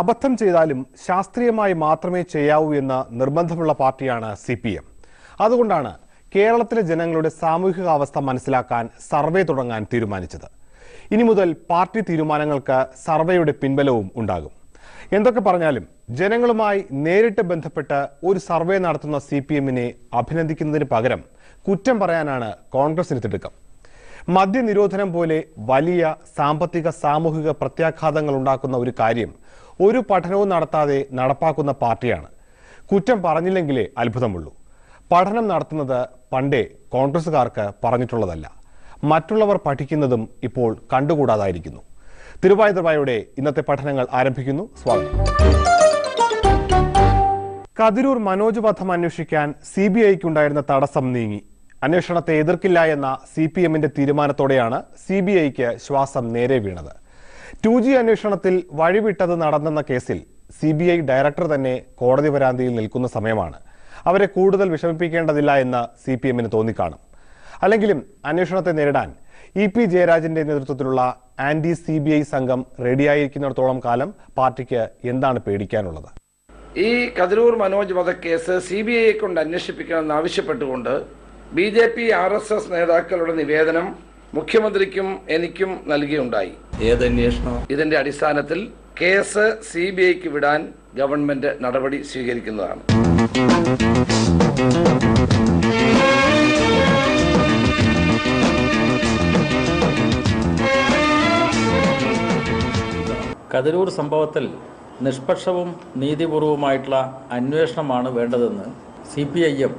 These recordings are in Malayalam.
അബദ്ധം ചെയ്താലും ശാസ്ത്രീയമായി മാത്രമേ ചെയ്യാവൂ എന്ന നിർബന്ധമുള്ള പാർട്ടിയാണ് സി പി എം. അതുകൊണ്ടാണ് കേരളത്തിലെ ജനങ്ങളുടെ സാമൂഹികാവസ്ഥ മനസ്സിലാക്കാൻ സർവേ തുടങ്ങാൻ തീരുമാനിച്ചത്. ഇനി മുതൽ പാർട്ടി തീരുമാനങ്ങൾക്ക് സർവേയുടെ പിൻബലവും ഉണ്ടാകും. എന്തൊക്കെ പറഞ്ഞാലും ജനങ്ങളുമായി നേരിട്ട് ബന്ധപ്പെട്ട് ഒരു സർവേ നടത്തുന്ന സി പി എമ്മിനെ അഭിനന്ദിക്കുന്നതിന് പകരം കുറ്റം പറയാനാണ് കോൺഗ്രസിന് തിടുക്കം. മദ്യനിരോധനം പോലെ വലിയ സാമ്പത്തിക സാമൂഹിക പ്രത്യാഘാതങ്ങൾ ഉണ്ടാക്കുന്ന ഒരു കാര്യം ഒരു പഠനവും നടത്താതെ നടപ്പാക്കുന്ന പാർട്ടിയാണ്. കുറ്റം പറഞ്ഞില്ലെങ്കിലേ അത്ഭുതമുള്ളൂ. പഠനം നടത്തുന്നത് പണ്ടേ കോൺഗ്രസുകാർക്ക് പറഞ്ഞിട്ടുള്ളതല്ല. മറ്റുള്ളവർ പഠിക്കുന്നതും ഇപ്പോൾ കണ്ടുകൂടാതായിരിക്കുന്നു. തിരുവാതിരവായുടെ ഇന്നത്തെ പഠനങ്ങൾ ആരംഭിക്കുന്നു. സ്വാഗതം. കതിരൂർ മനോജ് വധം അന്വേഷിക്കാൻ സി ബി ഐക്കുണ്ടായിരുന്ന തടസ്സം നീങ്ങി. അന്വേഷണത്തെ എതിർക്കില്ല എന്ന സി പി എമ്മിന്റെ തീരുമാനത്തോടെയാണ് സി ബി ഐക്ക് ശ്വാസം നേരെ വീണത്. ടു ജി അന്വേഷണത്തിൽ വഴിവിട്ടത് നടന്നെന്ന കേസിൽ സി ബി ഐ ഡയറക്ടർ തന്നെ കോടതി വരാന്തിയിൽ നിൽക്കുന്ന സമയമാണ്. അവരെ കൂടുതൽ വിഷമിപ്പിക്കേണ്ടതില്ല എന്ന് സി പി എമ്മിന് തോന്നിക്കാണും. അല്ലെങ്കിലും അന്വേഷണത്തെ നേരിടാൻ ഇ പി ജയരാജന്റെ നേതൃത്വത്തിലുള്ള ആന്റി സി ബി ഐ സംഘം റെഡിയായിരിക്കുന്നിടത്തോളം കാലം പാർട്ടിക്ക് എന്താണ് പേടിക്കാനുള്ളത്? ഈ കതിരൂർ മനോജ് വധക്കേസ് സി ബി ഐയെ കൊണ്ട് അന്വേഷിപ്പിക്കണമെന്ന് ആവശ്യപ്പെട്ടുകൊണ്ട് B J P R S S നേതാക്കളുടെ നിവേദനം മുഖ്യമന്ത്രിക്കും എനിക്കും നൽകിയുണ്ടായി. ഏതന്വേഷണം ഇതിന്റെ അടിസ്ഥാനത്തിൽ കേസ് സി ബി ഐക്ക് വിടാൻ ഗവൺമെന്റ് നടപടി സ്വീകരിക്കുന്നതാണ്. കതിരൂർ സംഭവത്തിൽ നിഷ്പക്ഷവും നീതിപൂർവവുമായിട്ടുള്ള അന്വേഷണമാണ് വേണ്ടതെന്ന് സി പി ഐ എം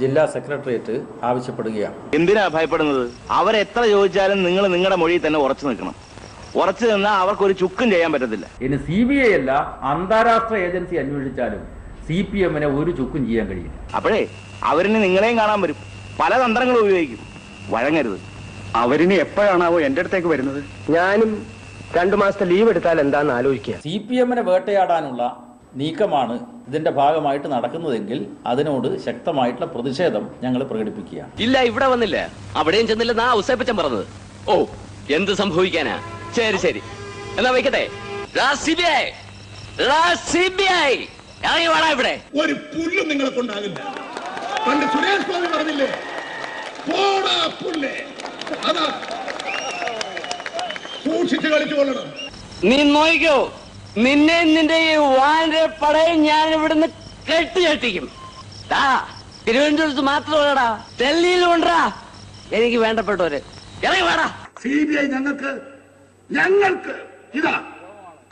ജില്ലാ സെക്രട്ടേറിയറ്റ് ആവശ്യപ്പെടുകയാണ്. എന്തിനാ ഭയപ്പെടുന്നത്? അവരെത്ര ചോദിച്ചാലും നിങ്ങൾ നിങ്ങളുടെ മൊഴിയിൽ തന്നെ ഉറച്ചു നിൽക്കണം. ഉറച്ചു നിന്നാൽ അവർക്ക് ഒരു ചുക്കും ചെയ്യാൻ പറ്റത്തില്ല. ഇനി സി ബി ഐ അല്ല അന്താരാഷ്ട്ര ഏജൻസി അന്വേഷിച്ചാലും സി പി എമ്മിനെ ഒരു ചുക്കും ചെയ്യാൻ കഴിയില്ല. അപ്പോഴേ അവരിന് നിങ്ങളെയും കാണാൻ വരും. പല തന്ത്രങ്ങളും ഉപയോഗിക്കും. വഴങ്ങരുത്. അവരിന് എപ്പോഴാണാവോ എന്റെ അടുത്തേക്ക് വരുന്നത്? ഞാനും രണ്ടു മാസത്തെ ലീവ് എടുത്താൽ എന്താന്ന് ആലോചിക്കുക. സി പി എമ്മിനെ വേട്ടയാടാനുള്ള നീക്കമാണ് ഇതിന്റെ ഭാഗമായിട്ട് നടക്കുന്നതെങ്കിൽ അതിനോട് ശക്തമായിട്ടുള്ള പ്രതിഷേധം ഞങ്ങൾ പ്രകടിപ്പിക്കുകയാണ്. ഇല്ല ഇവിടെ വന്നില്ല. അവിടെയും ചെന്നില്ലെന്നാ ഉസേപ്പച്ചൻ പറഞ്ഞത്. ഓ എന്ത് സംഭവിക്കാനാ? ശരി ശരി. എന്നാ വയ്ക്കട്ടെ. ഇവിടെ. ഒരു പുല്ലും നിങ്ങളെ കൊണ്ടാകില്ല. പണ്ട് സുരേഷ് ഗോപി പറഞ്ഞില്ലേ? പോടാ പുല്ലേ. അതാ. സൂക്ഷിച്ച് കളിച്ചു കൊള്ളണം. നീ നോക്കിക്കോ നിന്നെ നിന്റെ ഈ വാന്റെ പടയും ഞാൻ ഇവിടുന്ന് കെട്ടി കെട്ടിക്കും. ദാ തിരുവനന്തപുരത്ത് മാത്രമല്ലടാ ഡൽഹിയിലും ഉണ്ടാ എനിക്ക് വേണ്ടപ്പെട്ടവര്. ഇറങ്ങി വേടാ. സി ബി ഐ ഞങ്ങൾക്ക് ഞങ്ങൾക്ക് ഇതാ.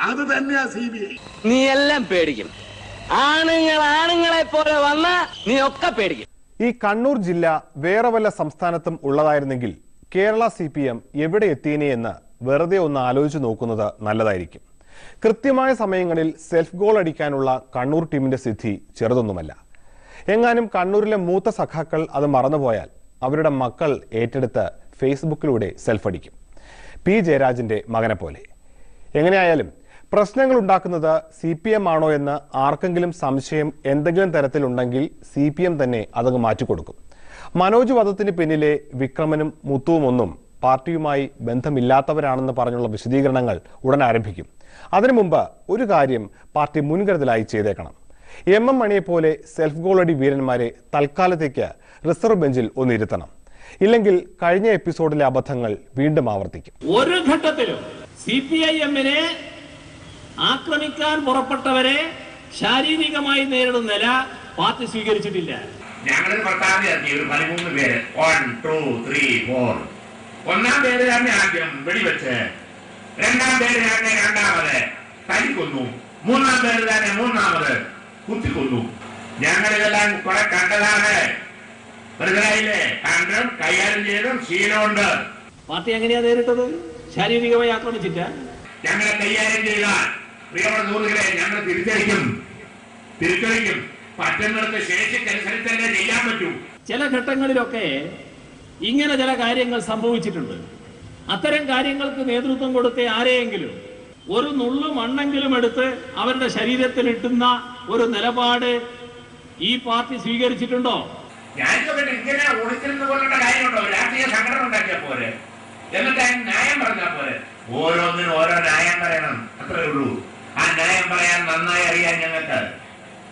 അത് തന്നെയാ സി ബി ഐ. നീ എല്ലാം പേടിക്കും. ആണുങ്ങൾ ആണുങ്ങളെ പോലെ വന്ന നീ ഒക്കെ പേടിക്കും. ഈ കണ്ണൂർ ജില്ല വേറെ വല്ല സംസ്ഥാനത്തും ഉള്ളതായിരുന്നെങ്കിൽ കേരള സി പി എം എവിടെ എത്തിയേനെ എന്ന് വെറുതെ ഒന്ന് ആലോചിച്ച് നോക്കുന്നത് നല്ലതായിരിക്കും. കൃത്യമായ സമയങ്ങളിൽ സെൽഫ് ഗോൾ അടിക്കാനുള്ള കണ്ണൂർ ടീമിന്റെ സിദ്ധി ചെറുതൊന്നുമല്ല. എങ്ങാനും കണ്ണൂരിലെ മൂത്ത സഖാക്കൾ അത് മറന്നുപോയാൽ അവരുടെ മക്കൾ ഏറ്റെടുത്ത് ഫേസ്ബുക്കിലൂടെ സെൽഫ് അടിക്കും. പി ജയരാജിന്റെ മകനെ പോലെ. എങ്ങനെയായാലും പ്രശ്നങ്ങൾ ഉണ്ടാക്കുന്നത് സി പി എം ആണോ എന്ന് ആർക്കെങ്കിലും സംശയം എന്തെങ്കിലും തരത്തിലുണ്ടെങ്കിൽ സി പി എം തന്നെ അതങ്ങ് മാറ്റിക്കൊടുക്കും. മനോജ് വധത്തിന് പിന്നിലെ വിക്രമനും മുത്തുവും ഒന്നും പാർട്ടിയുമായി ബന്ധമില്ലാത്തവരാണെന്ന് പറഞ്ഞുള്ള വിശദീകരണങ്ങൾ ഉടൻ ആരംഭിക്കും. അതിനു മുമ്പ് ഒരു കാര്യം പാർട്ടി മുൻകരുതലായി ചെയ്തേക്കണം. എം എം മണിയെപ്പോലെ പോലെ സെൽഫ് ഗോളടി വീരന്മാരെ തൽക്കാലത്തേക്ക് റിസർവ് ബെഞ്ചിൽ ഒന്നിരുത്തണം ഇല്ലെങ്കിൽ കഴിഞ്ഞ എപ്പിസോഡിലെ അബദ്ധങ്ങൾ വീണ്ടും ആവർത്തിക്കും. ഒരു ഘട്ടത്തിലും സി പി ഐ എമ്മിനെ ആക്രമിക്കാൻ പുറപ്പെട്ടവരെ ശാരീരികമായി നേരിടുന്ന നില പാർട്ടി സ്വീകരിച്ചിട്ടില്ല. ഞങ്ങൾ പത്താം തീയതി ഒരു പതിമൂന്ന് പേര്. വൺ ടു ത്രീ ഫോർ ഒന്നാം പേര് തന്നെ ആദ്യം വെടിവെച്ച് രണ്ടാം പേര് തന്നെ രണ്ടാമത് കൊന്നു മൂന്നാം പേര് തന്നെ മൂന്നാമത് കുത്തിക്കൊന്നു. ഞങ്ങളിതെല്ലാം കുറെ കണ്ടതാണ്. മനസ്സിലായില്ലേ കണ്ടും കൈകാര്യം ചെയ്തും ശീലമുണ്ട്. പാർട്ടി എങ്ങനെയാ നേരിട്ടത്? ശാരീരികമായി ആക്രമിച്ചില്ല? ഞങ്ങളെ കൈകാര്യം ചെയ്താൽ പ്രിയമുള്ള സുഹൃത്തുക്കളെ ഞങ്ങൾ തിരിച്ചടിക്കും. തിരിച്ചടിക്കും. പറ്റുന്നിടത്ത് ശേഷിക്കനുസരിച്ച് തന്നെ ചെയ്യാൻ പറ്റൂ. ചില ഘട്ടങ്ങളിലൊക്കെ ഇങ്ങനെ ചില കാര്യങ്ങൾ സംഭവിച്ചിട്ടുണ്ട്. അത്തരം കാര്യങ്ങൾക്ക് നേതൃത്വം കൊടുത്ത ആരെയെങ്കിലും ഒരു നുള്ളു മണ്ണെങ്കിലും എടുത്ത് അവരുടെ ശരീരത്തിൽ ഇട്ടുന്ന ഒരു നിലപാട് ഈ പാർട്ടി സ്വീകരിച്ചിട്ടുണ്ടോ? ചോദിക്കട്ടെ ഇങ്ങനെ രാഷ്ട്രീയ ന്യായം ഓരോന്നിനും ഓരോ ന്യായം പറയണം. അത്രേ ഉള്ളൂ. ആ ന്യായം പറയാൻ നന്നായി അറിയാൻ ഞങ്ങൾക്ക്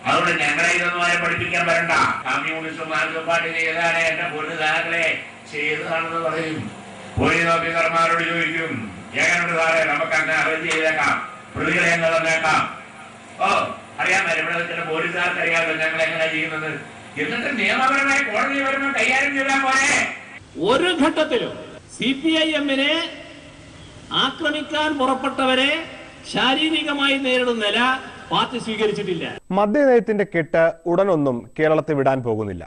അതുകൊണ്ട് ഞങ്ങളെ ഇതൊന്നും ആരും പഠിപ്പിക്കാൻ വരണ്ട. കമ്മ്യൂണിസ്റ്റ് പാർട്ടി ചെയ്താണ് എന്റെ പൊതുതാക്കളെ ചെയ്തതാണെന്ന് പറയും. പോലീസ് ഓഫീസർമാരോട് ചോദിക്കും എങ്ങനെയുണ്ട് സാറേ? നമുക്ക് അങ്ങനെ അറേഞ്ച് ചെയ്തേക്കാം. പ്രതികളെ അങ്ങ് തന്നേക്കാം? ഓ അറിയാൻ ഇവിടെ വെച്ചിട്ട് പോലീസുകാർക്ക് അറിയാമല്ലോ ഞങ്ങൾ എങ്ങനെ ചെയ്യുന്നത്. എന്നിട്ട് നിയമപരമായി കോടതി വരുന്ന കൈകാര്യം ചെയ്താൽ പോരെ? ഒരു ഘട്ടത്തിലും സി പി ഐ എമ്മിനെ ആക്രമിക്കാൻ പുറപ്പെട്ടവരെ ശാരീരികമായി നേരിടുന്ന നില പാർട്ടി സ്വീകരിച്ചിട്ടില്ല. മദ്യനയത്തിന്റെ കെട്ട് ഉടനൊന്നും കേരളത്തെ വിടാൻ പോകുന്നില്ല.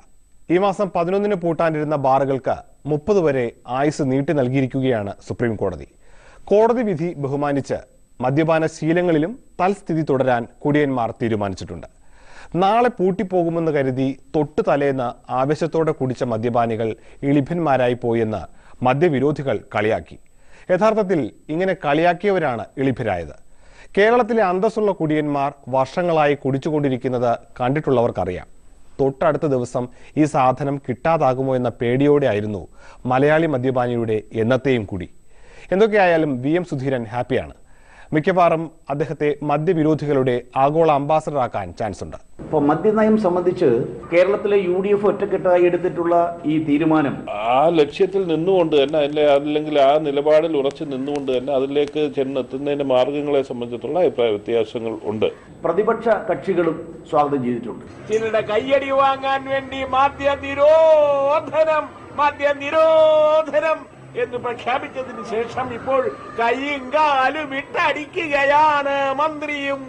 ഈ മാസം പതിനൊന്നിന് പൂട്ടാനിരുന്ന ബാറുകൾക്ക് മുപ്പത് വരെ ആയുസ് നീട്ടി നൽകിയിരിക്കുകയാണ് സുപ്രീം കോടതി. കോടതി വിധി ബഹുമാനിച്ച് മദ്യപാന ശീലങ്ങളിലും തൽസ്ഥിതി തുടരാൻ കുടിയന്മാർ തീരുമാനിച്ചിട്ടുണ്ട്. നാളെ പൂട്ടിപ്പോകുമെന്ന് കരുതി തൊട്ടു തലേന്ന് ആവേശത്തോടെ കുടിച്ച മദ്യപാനികൾ ഇളിഭന്മാരായി പോയെന്ന് മദ്യവിരോധികൾ കളിയാക്കി. യഥാർത്ഥത്തിൽ ഇങ്ങനെ കളിയാക്കിയവരാണ് ഇളിഭരായത് കേരളത്തിലെ അന്തസ്സുള്ള കുടിയന്മാർ വർഷങ്ങളായി കുടിച്ചുകൊണ്ടിരിക്കുന്നത് കണ്ടിട്ടുള്ളവർക്കറിയാം. തൊട്ടടുത്ത ദിവസം ഈ സാധനം കിട്ടാതാകുമോ എന്ന പേടിയോടെയായിരുന്നു മലയാളി മദ്യപാനിയുടെ എന്നത്തെയും കുടി. എന്തൊക്കെയായാലും വി എം സുധീരൻ ഹാപ്പിയാണ്. മിക്കവാറും അദ്ദേഹത്തെ മദ്യവിരോധികളുടെ ആഗോള അംബാസഡറാക്കാൻ ചാൻസ് ഉണ്ട് ഇപ്പോൾ മദ്യനയം സംബന്ധിച്ച് കേരളത്തിലെ യു ഡി എഫ് ഒറ്റക്കെട്ടായി എടുത്തിട്ടുള്ള ഈ തീരുമാനം. ആ ലക്ഷ്യത്തിൽ നിന്നുകൊണ്ട് തന്നെ അല്ലെ അല്ലെങ്കിൽ ആ നിലപാടിൽ ഉറച്ചു നിന്നുകൊണ്ട് തന്നെ അതിലേക്ക് ചെന്നെത്തുന്നതിന്റെ മാർഗങ്ങളെ സംബന്ധിച്ചുള്ള അഭിപ്രായ വ്യത്യാസങ്ങൾ ഉണ്ട്. പ്രതിപക്ഷ കക്ഷികളും സ്വാഗതം ചെയ്തിട്ടുണ്ട്. ചിലരുടെ കയ്യടി വാങ്ങാൻ വേണ്ടി മദ്യ നിരോധനം മദ്യ നിരോധനം എന്ന് പ്രഖ്യാപിച്ചതിന് ശേഷം ഇപ്പോൾ കൈയും കാലും ഇട്ടടിക്കുകയാണ് മന്ത്രിയും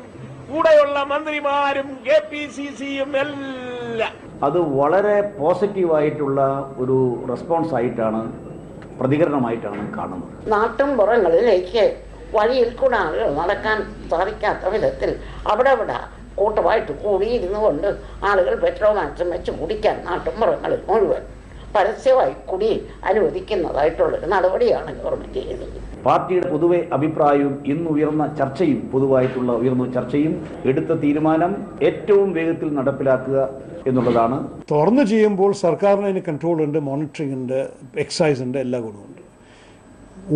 കൂടെയുള്ള മന്ത്രിമാരും കെ പി സി സിയും എല്ലാം. അത് വളരെ പോസിറ്റീവായിട്ടുള്ള ഒരു റെസ്പോൺസ് ആയിട്ടാണ് പ്രതികരണമായിട്ടാണ് കാണുന്നത്. നാട്ടും പുറങ്ങളിലേക്ക് വഴിയിൽ കൂടെ ആളുകൾ നടക്കാൻ സാധിക്കാത്ത വിധത്തിൽ അവിടെ അവിടെ കൂട്ടമായിട്ട് കൂടിയിരുന്നു കൊണ്ട് ആളുകൾ പെട്രോൾ മാറ്റം വെച്ച് കുടിക്കാൻ നാട്ടും പുറങ്ങളിൽ മുഴുവൻ പരസ്യമായി കൂടി അനുവദിക്കുന്നതായിട്ടുള്ളൊരു നടപടിയാണ് ഗവൺമെന്റ് ചെയ്യുന്നത്. പാർട്ടിയുടെ പൊതുവെ അഭിപ്രായവും ഇന്ന് ഉയർന്ന ചർച്ചയും പൊതുവായിട്ടുള്ള ഉയർന്ന ചർച്ചയും എടുത്ത തീരുമാനം ഏറ്റവും വേഗത്തിൽ നടപ്പിലാക്കുക എന്നുള്ളതാണ്. തുറന്നു ചെയ്യുമ്പോൾ സർക്കാരിന് അതിന് കൺട്രോൾ ഉണ്ട് മോണിറ്ററിംഗ് ഉണ്ട് എക്സൈസ് ഉണ്ട് എല്ലാ ഗുണമുണ്ട്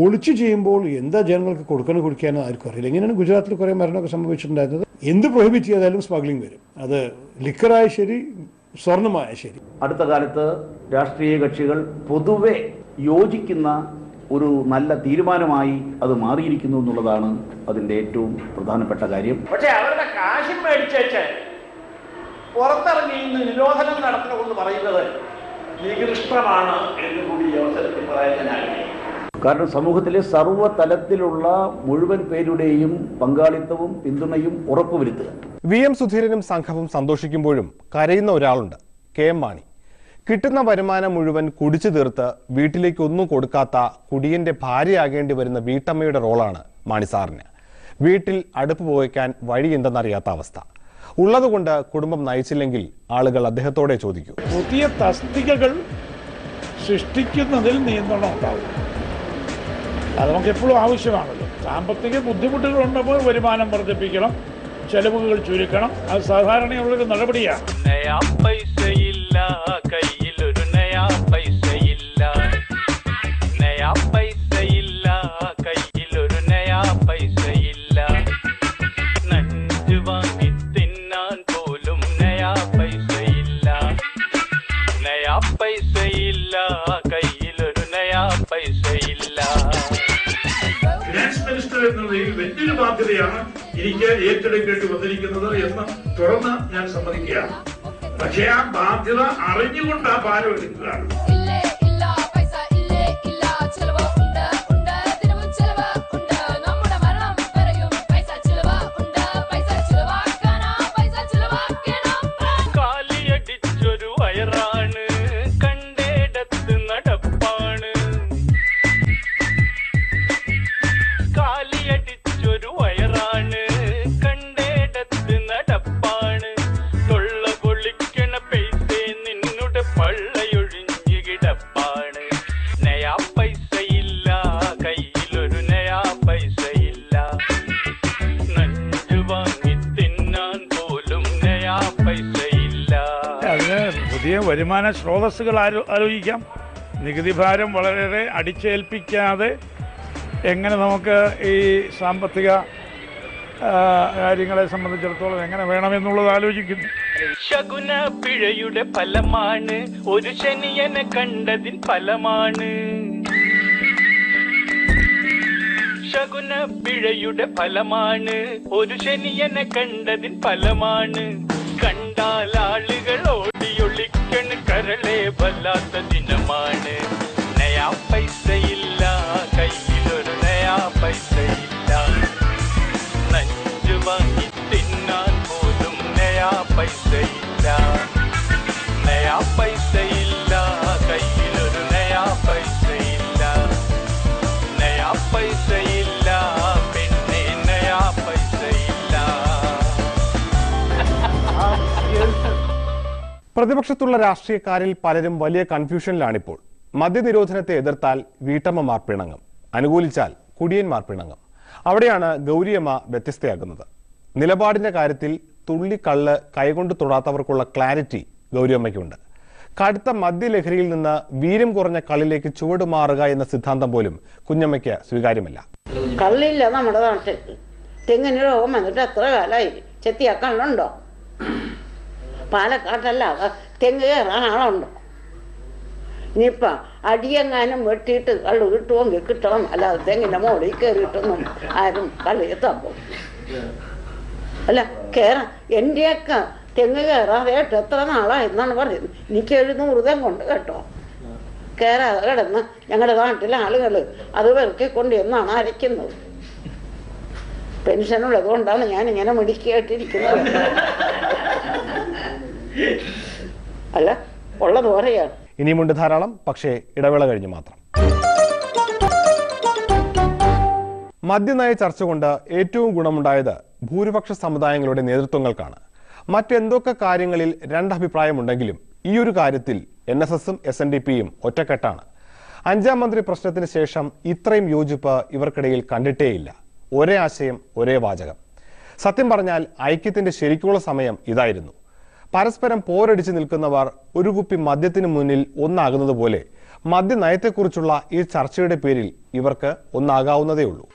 ഒളിച്ചു ചെയ്യുമ്പോൾ എന്താ ജനങ്ങൾക്ക് കൊടുക്കണം കുടിക്കാനോ ആർക്കും അറിയില്ല. ഇങ്ങനെയാണ് ഗുജറാത്തിൽ കുറേ മരണമൊക്കെ സംഭവിച്ചിട്ടുണ്ടായിരുന്നത്? എന്ത് പ്രൊഹിബിറ്റ് ചെയ്താലും സ്മഗ്ലിംഗ് വരും. അത് ലിക്കറായ ശരി സ്വർണമായ ശരി. അടുത്ത കാലത്ത് രാഷ്ട്രീയ കക്ഷികൾ പൊതുവെ യോജിക്കുന്ന ഒരു നല്ല തീരുമാനമായി അത് മാറിയിരിക്കുന്നു എന്നുള്ളതാണ് അതിന്റെ ഏറ്റവും പ്രധാനപ്പെട്ട കാര്യം. പക്ഷേ അവരുടെ കാശും മേടിച്ചേച്ച് പുറത്തിറങ്ങി ഇന്ന് നിരോധനം നടത്തണമെന്ന് പറയുന്നത് നികൃഷ്ടമാണ് എന്ന് കൂടി ഈ അവസരത്തിൽ പറയാൻ ഞാൻ ആഗ്രഹിക്കുന്നു. കാരണം സമൂഹത്തിലെ സർവതലത്തിലുള്ള മുഴുവൻ പേരുടെയും പങ്കാളിത്തവും പിന്തുണയും ഉറപ്പുവരുത്തുക. വി എം സുധീരനും സംഘവും സന്തോഷിക്കുമ്പോഴും കരയുന്ന ഒരാളുണ്ട് കെ എം മാണി. കിട്ടുന്ന വരുമാനം മുഴുവൻ കുടിച്ചു തീർത്ത് വീട്ടിലേക്കൊന്നും കൊടുക്കാത്ത കുടിയന്റെ ഭാര്യയാകേണ്ടി വരുന്ന വീട്ടമ്മയുടെ റോളാണ് മാണി സാറിന്. വീട്ടിൽ അടുപ്പ് പോയിക്കാൻ വഴി എന്തെന്നറിയാത്ത അവസ്ഥ. ഉള്ളതുകൊണ്ട് കുടുംബം നയിച്ചില്ലെങ്കിൽ ആളുകൾ അദ്ദേഹത്തോടെ ചോദിക്കും. പുതിയ തസ്തികകൾ സൃഷ്ടിക്കുന്നതിൽ നിയന്ത്രണം ഉണ്ടാവും. അത് നമുക്ക് എപ്പോഴും ആവശ്യമാണല്ലോ സാമ്പത്തിക ബുദ്ധിമുട്ടുകൾ ഉണ്ടപ്പോൾ വരുമാനം വർദ്ധിപ്പിക്കണം ചെലവുകൾ ചുരുക്കണം. അത് സാധാരണയുള്ളൊരു നടപടിയാണ്. വലിയൊരു ബാധ്യതയാണ് എനിക്ക് ഏറ്റെടുക്കേണ്ടി വന്നിരിക്കുന്നത് എന്ന് തുറന്ന് ഞാൻ സമ്മതിക്കുകയാണ്. പക്ഷേ ആ ബാധ്യത അറിഞ്ഞുകൊണ്ട് ആ ഭാരം എടുക്കുകയാണ്. വരുമാന സ്രോതസ്സുകൾ ആരോ ആലോചിക്കാം. നികുതി ഭാരം വളരെ അടിച്ചേൽപ്പിക്കാതെ എങ്ങനെ നമുക്ക് ഈ സാമ്പത്തിക കാര്യങ്ങളെ സംബന്ധിച്ചിടത്തോളം എങ്ങനെ വേണമെന്നുള്ളത് ആലോചിക്കുന്നു. ശകുന പിഴയുടെ ഫലമാണ്. ഒരു ശനിയനെ കണ്ടതിൻ ഫലമാണ്. ശകുന പിഴയുടെ ഫലമാണ്. ഒരു ശനിയനെ കണ്ടതിൻ ഫലമാണ്. കണ്ടാൽ ആളുകൾ കരളെ വല്ലാത്ത ദിനമാണ്. നയാ പൈസയില്ല കയ്യിലൊരു നയാ പൈസയില്ല. നഞ്ചു വാങ്ങി തിന്നാൻ പോലും നയാ പൈസയില്ല. പ്രതിപക്ഷത്തുള്ള രാഷ്ട്രീയക്കാരിൽ പലരും വലിയ കൺഫ്യൂഷനിലാണിപ്പോൾ. മദ്യനിരോധനത്തെ എതിർത്താൽ വീട്ടമ്മമാർ പിണങ്ങും. അനുകൂലിച്ചാൽ കുടിയന്മാർ പിണങ്ങും. അവിടെയാണ് ഗൗരിയമ്മ വ്യത്യസ്തയാകുന്നത്. നിലപാടിന്റെ കാര്യത്തിൽ തുള്ളിക്കള്ള് കൈകൊണ്ട് തൊടാത്തവർക്കുള്ള ക്ലാരിറ്റി ഗൗരിയമ്മയ്ക്കുണ്ട്. കടുത്ത മദ്യലഹരിയിൽ നിന്ന് വീര്യം കുറഞ്ഞ കള്ളിലേക്ക് ചുവടുമാറുക എന്ന സിദ്ധാന്തം പോലും കുഞ്ഞമ്മയ്ക്ക് സ്വീകാര്യമല്ല. കള്ളില്ല നമ്മുടെ നാട്ടിൽ. തെങ്ങിന് രോഗം വന്നിട്ട് എത്ര കാലമായി ചെത്തിയാ കള്ളുണ്ടോ? പാലക്കാട്ടല്ല തെങ്ങ് കയറാൻ ആളുണ്ടോ ഇനിയിപ്പം അടിയെങ്ങാനും വെട്ടിയിട്ട് കള്ളു കിട്ടുമെങ്കിൽ കിട്ടണം. അല്ലാതെ തെങ്ങിന്റെ മുകളിൽ കയറിയിട്ടൊന്നും ആരും കള്ളി തപ്പും അല്ല കയറാൻ എന്റെയൊക്കെ തെങ്ങ് കയറാതെയായിട്ട് എത്ര നാളായി എന്നാണ് പറയുന്നത് എനിക്ക് എഴുന്നൂറ് തെങ്ങുണ്ട് കേട്ടോ. കയറാതെ കിടന്ന് ഞങ്ങളുടെ നാട്ടിലെ ആളുകൾ അത് വെറുക്കിക്കൊണ്ട് എന്നാണ് അരയ്ക്കുന്നത്. പെൻഷനുള്ളത് കൊണ്ടാണ് ഞാൻ ഇങ്ങനെ മിടുക്കിയായിട്ടിരിക്കുന്നത് അല്ല ഉള്ളത് പറയാണ് ഇനിയുമുണ്ട് ധാരാളം പക്ഷേ ഇടവേള കഴിഞ്ഞ് മാത്രം. മദ്യനയ ചർച്ച കൊണ്ട് ഏറ്റവും ഗുണമുണ്ടായത് ഭൂരിപക്ഷ സമുദായങ്ങളുടെ നേതൃത്വങ്ങൾക്കാണ്. മറ്റെന്തൊക്കെ കാര്യങ്ങളിൽ രണ്ടഭിപ്രായമുണ്ടെങ്കിലും ഈ ഒരു കാര്യത്തിൽ എൻ എസ് എസും എസ് എൻ ഡി പിയും ഒറ്റക്കെട്ടാണ്. അഞ്ചാം മന്ത്രി പ്രശ്നത്തിന് ശേഷം ഇത്രയും യോജിപ്പ് ഇവർക്കിടയിൽ കണ്ടിട്ടേയില്ല. ഒരേ ആശയം ഒരേ വാചകം. സത്യം പറഞ്ഞാൽ ഐക്യത്തിന്റെ ശരിക്കുള്ള സമയം ഇതായിരുന്നു. പരസ്പരം പോരടിച്ചു നിൽക്കുന്നവർ ഒരു കുപ്പി മദ്യത്തിന് മുന്നിൽ ഒന്നാകുന്നത് പോലെ മദ്യനയത്തെക്കുറിച്ചുള്ള ഈ ചർച്ചയുടെ പേരിൽ ഇവർക്ക് ഒന്നാകാവുന്നതേ ഉള്ളൂ.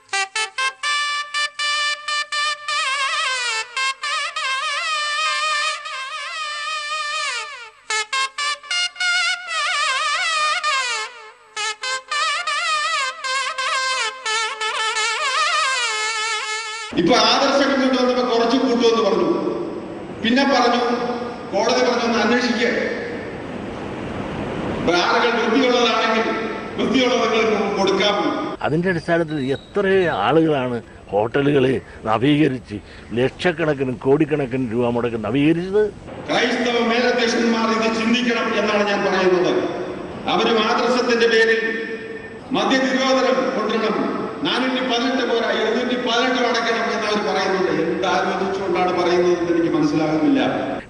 ഇപ്പൊ ആദർശം ഇങ്ങോട്ട് വന്നപ്പോ കുറച്ച് കൂട്ടുമെന്ന് പറഞ്ഞു. പിന്നെ പറഞ്ഞു കോടതി പറഞ്ഞു ഒന്ന് അന്വേഷിക്കുക ആളുകൾ വൃത്തിയുള്ളതാണെങ്കിൽ വൃത്തിയുള്ളത് കൊടുക്കാമോ കൊടുക്കാം അതിന്റെ അടിസ്ഥാനത്തിൽ എത്ര ആളുകളാണ് ഹോട്ടലുകളെ നവീകരിച്ച് ലക്ഷക്കണക്കിന് കോടിക്കണക്കിന് രൂപ മുടക്കി നവീകരിച്ചത്? ക്രൈസ്തവ മേലധ്യക്ഷന്മാർ ഇത് ചിന്തിക്കണം എന്നാണ് ഞാൻ പറയുന്നത്. അവർ ആദർശത്തിന്റെ പേരിൽ മദ്യനിരോധനം കൊണ്ടുവരണം. നാനൂറ്റി പതിനെട്ട് പോരാ ഇരുന്നൂറ്റി പതിനെട്ട് അടയ്ക്കണം എന്ന് അവർ പറയുന്നുണ്ട്. എന്ത് ആലോചിച്ചുകൊണ്ടാണ് പറയുന്നത് എന്ന് എനിക്ക് മനസ്സിലാകുന്നില്ല.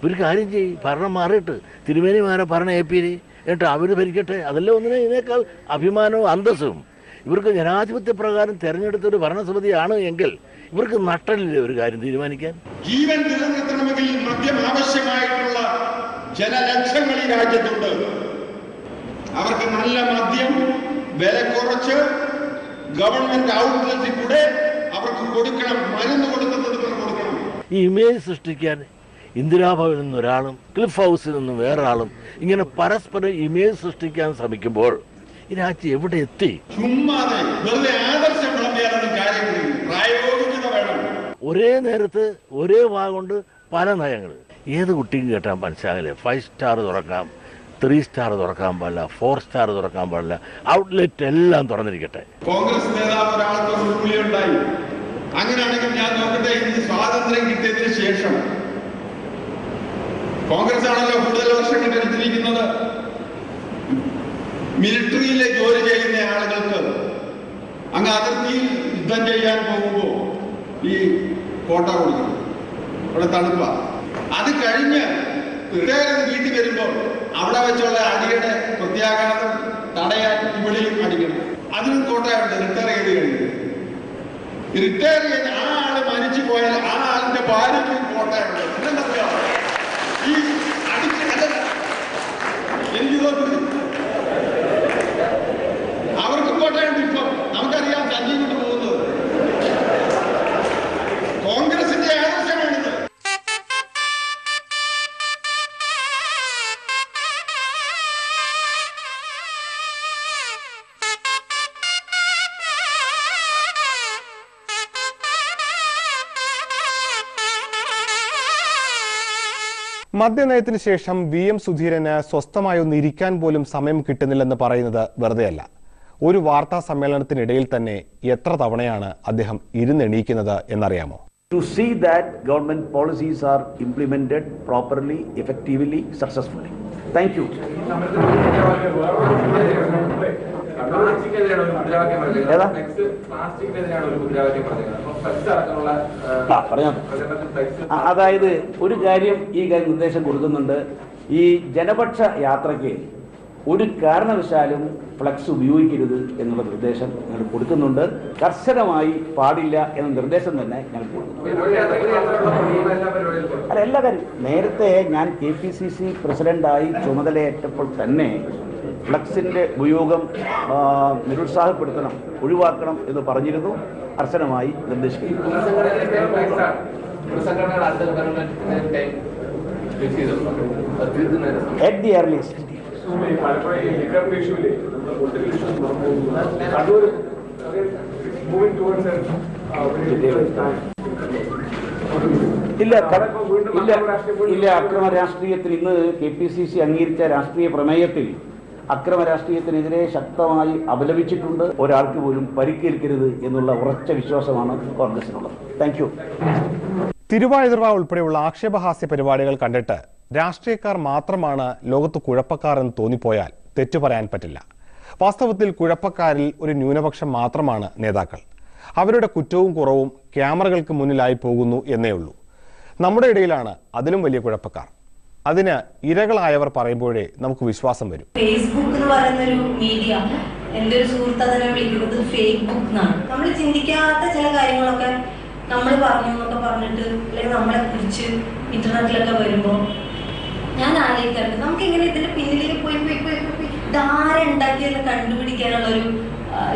ഒരു കാര്യം ചെയ്യും ഭരണം മാറിയിട്ട്. തിരുമേനിമാരെ ഭരണം ഏപ്പിരി എന്നിട്ട് അവർ ഭരിക്കട്ടെ? അതെല്ലാം ഒന്നിനെ ഇതിനേക്കാൾ അഭിമാനവും അന്തസ്സും. ഇവർക്ക് ജനാധിപത്യ പ്രകാരം തെരഞ്ഞെടുത്ത ഒരു ഭരണസമിതിയാണ് എങ്കിൽ ഇവർക്ക് നട്ടലില്ല ഒരു കാര്യം തീരുമാനിക്കാൻ? ജീവൻ നിലനിർത്തണമെങ്കിൽ മദ്യം ആവശ്യമായിട്ടുള്ള ജനലക്ഷങ്ങൾ ഈ രാജ്യത്തുണ്ട്. അവർക്ക് നല്ല മദ്യം വില കുറച്ച് ഗവൺമെന്റ് ഔട്ട്ലെറ്റിൽ കൂടെ അവർക്ക് കൊടുക്കണം. മരുന്ന് കൊടുക്കുന്നത് കൊടുക്കണം. ഈ ഇമേജ് സൃഷ്ടിക്കാൻ ഇന്ദിരാഭവനിൽ നിന്ന് ഒരാളും ക്ലിഫ് ഹൗസിൽ നിന്ന് വേറൊരാളും ഇങ്ങനെ പരസ്പരം ഇമേജ് സൃഷ്ടിക്കാൻ ശ്രമിക്കുമ്പോൾ ഈ രാജ്യം എവിടെ എത്തി? ഒരേ നേരത്ത് ഒരേ വാഗുണ്ട് കൊണ്ട് പല നയങ്ങൾ. ഏത് കുട്ടിക്കും കേട്ടാൻ മനസ്സിലാകില്ല? ഫൈവ് സ്റ്റാർ തുറക്കാം ത്രീ സ്റ്റാർ തുറക്കാൻ പാടില്ല ഫോർ സ്റ്റാർ തുറക്കാൻ പാടില്ല ഔട്ട്ലെറ്റ് എല്ലാം തുറന്നിരിക്കട്ടെ. കോൺഗ്രസ് നേതാവ് ഒരാൾക്ക് ഉണ്ടായി അങ്ങനെയാണെങ്കിൽ ഞാൻ നോക്കട്ടെ സ്വാതന്ത്ര്യം കിട്ടിയതിന് ശേഷം കോൺഗ്രസ് ആണല്ലോ കൂടുതൽ വർഷങ്ങൾ എടുത്തിരിക്കുന്നത് മിലിറ്ററിയിലെ ജോലി ചെയ്യുന്ന ആളുകൾക്ക് അങ്ങ് അതിർത്തിയിൽ യുദ്ധം ചെയ്യാൻ പോകുമ്പോൾ ഈ കോട്ട കൊടുക്കും അവിടെ തണുപ്പ. അത് കഴിഞ്ഞ് റിട്ടയർ വീട്ടിൽ വരുമ്പോൾ അവിടെ വെച്ചുള്ള അടിയുടെ പ്രത്യാഘാതം തടയാൻ ഇവിടെയും അടിക്കണം അതിനും കോട്ടയുണ്ട് റിട്ടയർ ചെയ്ത് കഴിഞ്ഞു. റിട്ടയർ ചെയ്ത് ആ ആൾ മരിച്ചു പോയാൽ ആ ആളിന്റെ ഭാര്യയ്ക്കും കോട്ടയുണ്ട് എന്താ മദ്യനയത്തിന് ശേഷം വി എം സുധീരന് സ്വസ്ഥമായി ഒന്ന് ഇരിക്കാൻ പോലും സമയം കിട്ടുന്നില്ലെന്ന് പറയുന്നത് വെറുതെയല്ല. ഒരു വാർത്താ സമ്മേളനത്തിനിടയിൽ തന്നെ എത്ര തവണയാണ് അദ്ദേഹം ഇരുന്നെണീക്കുന്നത് എന്നറിയാമോ? To see that government policies are implemented properly effectively successfully thank you. അതായത് ഒരു കാര്യം ഈ നിർദ്ദേശം കൊടുക്കുന്നുണ്ട്. ഈ ജനപക്ഷ യാത്രയ്ക്ക് ഒരു കാരണവശാലും ഫ്ലക്സ് ഉപയോഗിക്കരുത് എന്നുള്ള നിർദ്ദേശം ഞങ്ങൾ കൊടുക്കുന്നുണ്ട്. കർശനമായി പാടില്ല എന്ന നിർദ്ദേശം തന്നെ ഞങ്ങൾ കൊടുക്കുന്നു അല്ല എല്ലാ കാര്യം. നേരത്തെ ഞാൻ കെ പി സി സി പ്രസിഡന്റായി ചുമതലയേറ്റപ്പോൾ തന്നെ ഫ്ലക്സിന്റെ ഉപയോഗം നിരുത്സാഹപ്പെടുത്തണം ഒഴിവാക്കണം എന്ന് പറഞ്ഞിരുന്നു. കർശനമായി നിർദ്ദേശിക്കുന്നു. At the earliest. ഇല്ല ക- ഇല്ല ഇല്ല അക്രമ രാഷ്ട്രീയത്തിൽ ഇന്ന് കെ പി സി സി അംഗീകരിച്ച രാഷ്ട്രീയ പ്രമേയത്തിൽ അക്രമ രാഷ്ട്രീയത്തിനെതിരെ ശക്തമായി അപലപിച്ചിട്ടുണ്ട്. ഒരാൾക്ക് പോലും പരിക്കേൽക്കരുത് എന്നുള്ള ഉറച്ച വിശ്വാസമാണ് കോൺഗ്രസിനുള്ളത്. താങ്ക് യു തിരുവാതിർവ ഉൾപ്പെടെയുള്ള ആക്ഷേപഹാസ്യ പരിപാടികൾ കണ്ടിട്ട് രാഷ്ട്രീയക്കാർ മാത്രമാണ് ലോകത്ത് കുഴപ്പക്കാർ എന്ന് തോന്നിപ്പോയാൽ തെറ്റു പറയാൻ പറ്റില്ല. വാസ്തവത്തിൽ കുഴപ്പക്കാരിൽ ഒരു ന്യൂനപക്ഷം മാത്രമാണ് നേതാക്കൾ. അവരുടെ കുറ്റവും കുറവും ക്യാമറകൾക്ക് മുന്നിലായി പോകുന്നു എന്നേ ഉള്ളൂ. നമ്മുടെ ഇടയിലാണ് അതിലും വലിയ കുഴപ്പക്കാർ. അതിന് ഇരകളായവർ പറയുമ്പോഴേ നമുക്ക് വിശ്വാസം വരും. ഫേസ്ബുക്ക് എന്ന് പറയുന്ന ഒരു മീഡിയ എന്റെ ഒരു സുഹൃത്ത് അതിനെ വിളിക്കുന്നത് ഫേസ്ബുക്ക് എന്നാണ്. നമ്മൾ ചിന്തിക്കാത്ത ചില കാര്യങ്ങളൊക്കെ നമ്മൾ പറഞ്ഞു എന്നൊക്കെ പറഞ്ഞിട്ട് അല്ലെങ്കിൽ നമ്മളെ കുറിച്ച് ഇന്റർനെറ്റിലൊക്കെ വരുമ്പോൾ ഞാൻ ആലോചിക്കാറുണ്ട്. നമുക്ക് ഇങ്ങനെ ഇതിന്റെ പിന്നിലേക്ക് പോയി പോയി പോയി പോയി പോയി ഇതാരുണ്ടാക്കിയെന്ന് കണ്ടുപിടിക്കാനുള്ള ഒരു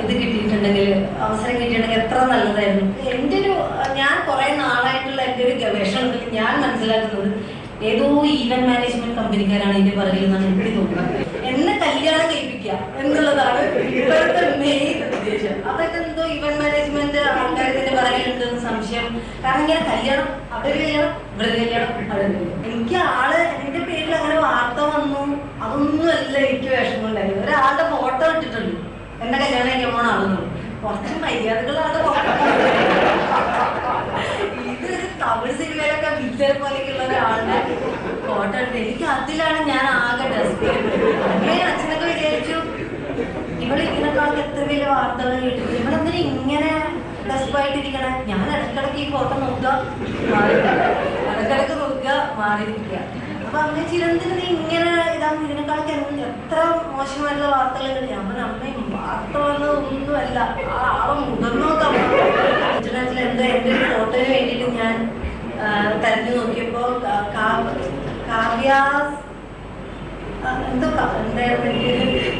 ഇത് കിട്ടിയിട്ടുണ്ടെങ്കിൽ അവസരം കിട്ടിയിട്ടുണ്ടെങ്കിൽ എത്ര നല്ലതായിരുന്നു. എന്റെ ഒരു ഞാൻ കുറെ നാളായിട്ടുള്ള എന്റെ ഒരു ഗവേഷണത്തിൽ ഞാൻ മനസ്സിലാക്കുന്നത് ഏതോ ഈവന്റ് മാനേജ്മെന്റ് കമ്പനിക്കാരാണ് ഇതിന്റെ പറയുന്നത് എന്നാണ് എനിക്ക് തോന്നുന്നത് എന്നെ കല്യാണം കഴിപ്പിക്കുക എന്നുള്ളതാണ് ഇപ്പോഴത്തെ മെയിൻ ഈവന്റ് മാനേജ്മെന്റ് ആൾക്കാർ പറയുന്നുണ്ട് എന്ന് സംശയം. കാരണം ഇങ്ങനെ കല്യാണം അവിടെ കല്യാണം ഇവിടെ കല്യാണം. എനിക്ക് ആൾ എന്റെ പേരിൽ അങ്ങനെ വാർത്ത വന്നു. അതൊന്നും അല്ല എനിക്ക് വിഷമം ഉണ്ടായിരുന്നു ഒരാളുടെ ഫോട്ടോ ഇട്ടിട്ടുണ്ട്. എന്റെ കല്യാണം കഴിക്കാൻ പോണ ആളെന്ന് കുറച്ച് മര്യാദകളാണ് ഇത് തമിഴ് സിനിമയിലൊക്കെ വില്ലൻ പോലെയൊക്കെയുള്ള ഒരാളുടെ ഫോട്ടോ ഉണ്ട് എനിക്ക് അതിലാണ് ഞാൻ ആകെ ഡസ്റ്റ് അമ്മേ അച്ഛനൊക്കെ വിചാരിച്ചു ഇവിടെ ഇതിനേക്കാളൊക്കെ എത്ര വലിയ വാർത്തകൾ കേട്ടിട്ടുണ്ട് ഇവളെന്തിനാ ഇങ്ങനെ ഡസ്പായിട്ടിരിക്കണേ ഞാൻ ഇടയ്ക്കിടയ്ക്ക് ഈ ഫോട്ടോ നോക്കുക. ഇടയ്ക്കിടയ്ക്ക് നോക്കുക. മാറിയിരിക്കുക. അപ്പൊ അങ്ങനെ ചിരന്തിന് നീ ഇങ്ങനെ ഇതാകും ഇതിനെക്കാളൊക്കെ എത്ര മോശമായിട്ടുള്ള വാർത്തകൾ ഞാൻ അമ്മയും വാർത്ത വന്നത് ഒന്നുമല്ല ആ ആളെ മുതിർന്നോക്കാം ഇന്റർനെറ്റിൽ എന്തോ എന്റെ ഒരു ഫോട്ടോന് വേണ്ടിയിട്ട് ഞാൻ തെരഞ്ഞു നോക്കിയപ്പോ കാവ്യാസ് എന്തോ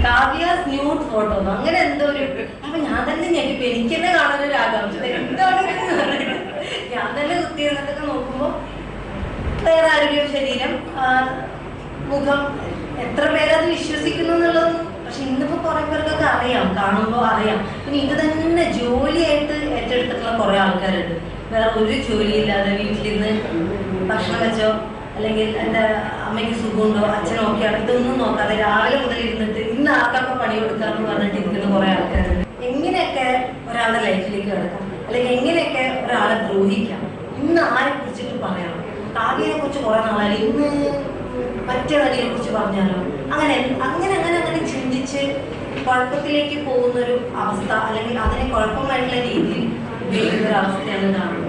കാവ്യാസ് ന്യൂഡ് ഫോട്ടോ അങ്ങനെ എന്തോ ഒരു അപ്പൊ ഞാൻ തന്നെ ഞെട്ടിപ്പോ എനിക്ക് തന്നെ കാണാനൊരു ആകാംക്ഷ എന്താണ് ഞാൻ തന്നെ കുത്തി എന്നിട്ടൊക്കെ നോക്കുമ്പോ വേറെ ആരോഗ്യ ശരീരം മുഖം എത്ര പേരത് വിശ്വസിക്കുന്നു എന്നുള്ളത് പക്ഷെ ഇന്നിപ്പോ കുറെ പേർക്കൊക്കെ അറിയാം. കാണുമ്പോൾ അറിയാം. പിന്നെ ഇത് തന്നെ ജോലിയായിട്ട് ഏറ്റെടുത്തിട്ടുള്ള കുറെ ആൾക്കാരുണ്ട്. വേറെ ഒരു ജോലിയില്ലാതെ വീട്ടിലിരുന്ന് ഭക്ഷണം വെച്ചോ അല്ലെങ്കിൽ എന്റെ അമ്മയ്ക്ക് സുഖമുണ്ടോ? അച്ഛനോ ഒക്കെ അടുത്തൊന്നും നോക്കാതെ രാവിലെ മുതൽ ഇരുന്നിട്ട് ഇന്ന് ആർക്കൊക്കെ പണി കൊടുക്കാന്ന് പറഞ്ഞിട്ട് ഇരിക്കുന്ന കുറെ ആൾക്കാരുണ്ട്. എങ്ങനെയൊക്കെ ഒരാളുടെ ലൈഫിലേക്ക് കിടക്കാം? അല്ലെങ്കിൽ എങ്ങനെയൊക്കെ ഒരാളെ ദ്രോഹിക്കാം? ഇന്ന് ആരെ കുറിച്ചിട്ട് പറയണം കാവ്യനെ കുറിച്ച് കുറെ നാളായി. ഇന്ന് മറ്റേ നടിയെ കുറിച്ച് പറഞ്ഞാലോ? അങ്ങനെ അങ്ങനെ അങ്ങനെ അങ്ങനെ ചിന്തിച്ച് കുഴപ്പത്തിലേക്ക് പോകുന്ന ഒരു അവസ്ഥ അല്ലെങ്കിൽ അതിനെ കുഴപ്പമായിട്ടുള്ള രീതിയിൽ ഉപയോഗിക്കുന്ന ഒരു അവസ്ഥയാണ് കാണുന്നത്.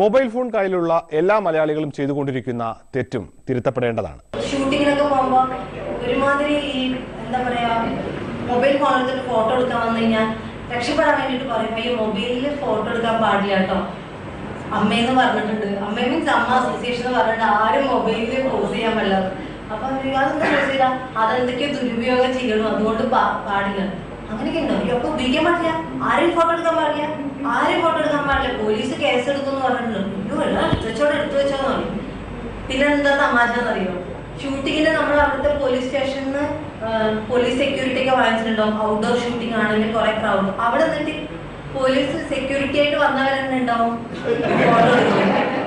മൊബൈൽ ഫോൺ കയ്യിലുള്ള എല്ലാ മലയാളികളും ചെയ്തുകൊണ്ടിരിക്കുന്ന തെറ്റും തിരുത്തപ്പെടേണ്ടതാണ്. ഷൂട്ടിങ്ങിനൊക്കെ പോകുമ്പോൾ ഒരുമാതിരി എന്താ പറയാ മൊബൈൽ എടുത്തിട്ട് ഫോട്ടോ എടുക്കാൻ വന്നു കഴിഞ്ഞാൽ രക്ഷപ്പെടാൻ വേണ്ടിയിട്ട് പറയും. ഈ മൊബൈലിൽ ഫോട്ടോ എടുക്കാൻ പാടില്ല കേട്ടോ. അമ്മയെന്ന് പറഞ്ഞിട്ടുണ്ട്. അമ്മ മീൻസ് അമ്മ അസോസിയേഷൻ പറഞ്ഞിട്ട് ആരും മൊബൈലിൽ പോസ് ചെയ്യാൻ പാടില്ല. അപ്പൊ അതെന്താ പോസ് ചെയ്താ അതെന്തൊക്കെയോ ദുരുപയോഗം ചെയ്യണം. അതുകൊണ്ട് പാടില്ല. അങ്ങനെയൊക്കെ ഉണ്ടോ? അപ്പൊ ഉപയോഗിക്കാൻ പാടില്ല. ആരും ഫോട്ടോ എടുക്കാൻ പാടില്ല. ആരും ഫോട്ടോ എടുക്കാൻ പാടില്ല? പോലീസ് കേസ് എടുക്കുമെന്ന് പറഞ്ഞിട്ടുണ്ട് എല്ലാം എടുത്തു വെച്ചോ പറഞ്ഞു. പിന്നെ എന്താ തമാശ അറിയോ? ഷൂട്ടിങ്ങിന് നമ്മൾ അവിടുത്തെ പോലീസ് സ്റ്റേഷനിൽ നിന്ന് പോലീസ് സെക്യൂരിറ്റി ഒക്കെ വാങ്ങിച്ചിട്ടുണ്ടാവും ഔട്ട്ഡോർ ഷൂട്ടിംഗ് ആണെങ്കിൽ കുറെ ക്രൗഡ് അവിടെ നിന്നിട്ട് പോലീസ് സെക്യൂരിറ്റി ആയിട്ട് വന്നവരെന്നെ ഉണ്ടാവും എടുക്കണം.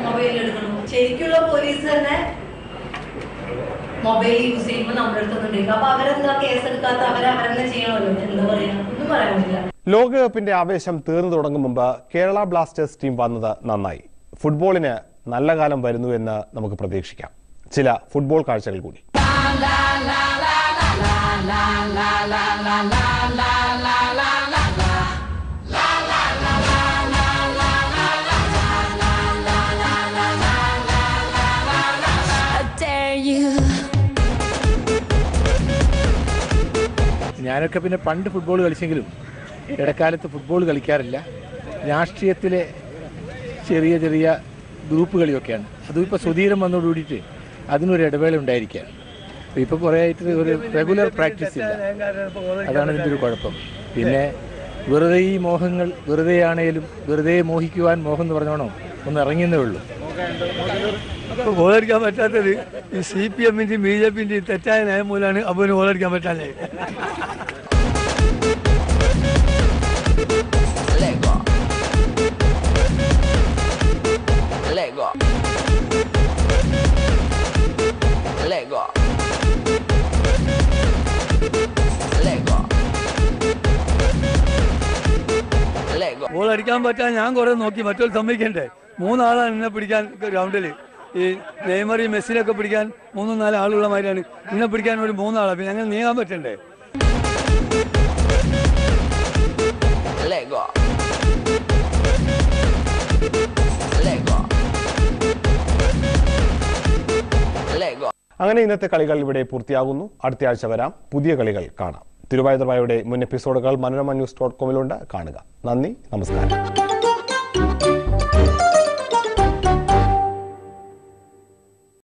മൊബൈലിൽ എടുക്കണം. ശരിക്കുള്ള പോലീസ് തന്നെ മൊബൈൽ യൂസ് ചെയ്യുമ്പോൾ നമ്മുടെ അടുത്തൊന്നും ഉണ്ടായിരിക്കും അപ്പൊ അവരെന്താ കേസ് എടുക്കാത്ത? അവരെ അവരെന്നെ ചെയ്യണമല്ലോ. എന്താ പറയാ? ഒന്നും പറയാൻ പറ്റില്ല. ലോകകപ്പിന്റെ ആവേശം തീർന്നു തുടങ്ങും മുമ്പ് കേരള ബ്ലാസ്റ്റേഴ്സ് ടീം വന്നത് നന്നായി. ഫുട്ബോളിന് നല്ല കാലം വരുന്നു എന്ന് നമുക്ക് പ്രതീക്ഷിക്കാം. ചില ഫുട്ബോൾ കാഴ്ചകൾ കൂടി. ഞാനൊക്കെ പിന്നെ പണ്ട് ഫുട്ബോൾ കളിച്ചെങ്കിലും ഇടക്കാലത്ത് ഫുട്ബോൾ കളിക്കാറില്ല. രാഷ്ട്രീയത്തിലെ ചെറിയ ചെറിയ ഗ്രൂപ്പ് കളിയൊക്കെയാണ്. അതും ഇപ്പോൾ സുധീരം വന്നോടുകൂടിയിട്ട് അതിനൊരു ഇടവേള ഉണ്ടായിരിക്കുക ഇപ്പോൾ കുറേ ആയിട്ട് ഒരു റെഗുലർ പ്രാക്ടീസ് ഇല്ല. അതാണ് ഇതിന്റെ ഒരു കുഴപ്പം. പിന്നെ വെറുതെ ഈ മോഹങ്ങൾ വെറുതെ ആണേലും വെറുതെ മോഹിക്കുവാൻ മോഹം എന്ന് പറഞ്ഞോണോ? ഒന്ന് ഇറങ്ങിയെന്നേ ഉള്ളൂ. ഇപ്പോൾ ഗോളടിക്കാൻ പറ്റാത്തത് ഈ സി പി എമ്മിന്റെയും ബി ജെ പിന്റെയും തെറ്റായ നയം മൂലമാണ് അപ്പന് ഗോളടിക്കാൻ പറ്റാതെ ഗോളടിക്കാൻ പറ്റാൻ ഞാൻ കുറെ നോക്കി മറ്റൊരു സമ്മതിക്കണ്ടേ? മൂന്നാളാണ് എന്നെ പിടിക്കാൻ ഗ്രൗണ്ടിൽ ഈ നെയ്മറി മെസ്സിനൊക്കെ പിടിക്കാൻ മൂന്നും നാല് ആളുള്ള മാതിരിയാണ്. എന്നെ പിടിക്കാൻ ഒരു മൂന്നാളാണ് പിന്നെ ഞങ്ങൾ നീങ്ങാൻ പറ്റണ്ടേ? Lego. Lego. Lego. അങ്ങനെ ഇന്നത്തെ കളികൾ ഇവിടെ പൂർത്തിയാകുന്നു. അടുത്ത ആഴ്ച വരാം. പുതിയ കളികൾ കാണാം. തിരുവാതിരവായുടെ മുൻ എപ്പിസോഡുകൾ മനോരമ ന്യൂസ് ഡോട്ട് കോമിലുണ്ട്. കാണുക. നന്ദി നമസ്കാരം.